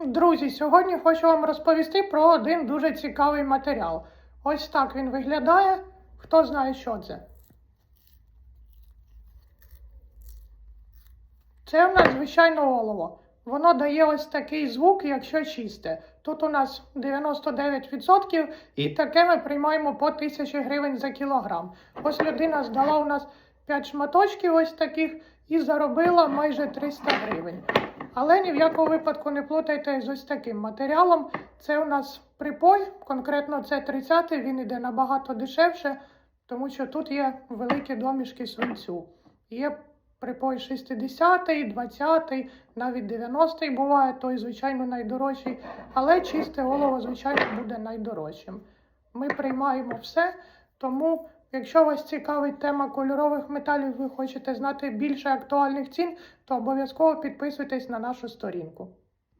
Друзі, сьогодні хочу вам розповісти про один дуже цікавий матеріал. Ось так він виглядає. Хто знає, що це? Це у нас звичайно олово. Воно дає ось такий звук, якщо чисте. Тут у нас 99% і таке ми приймаємо по 1000 гривень за кілограм. Ось людина здала у нас 5 шматочків ось таких і заробила майже 300 гривень. Але ні в якому випадку не плутайте з ось таким матеріалом. Це у нас припой, конкретно це 30 він іде набагато дешевше, тому що тут є великі домішки свинцю. Є припой 60-й, 20-й, навіть 90-й буває, той, звичайно, найдорожчий, але чисте олово, звичайно, буде найдорожчим. Ми приймаємо все, тому, якщо вас цікавить тема кольорових металів, ви хочете знати більше актуальних цін, то обов'язково підписуйтесь на нашу сторінку.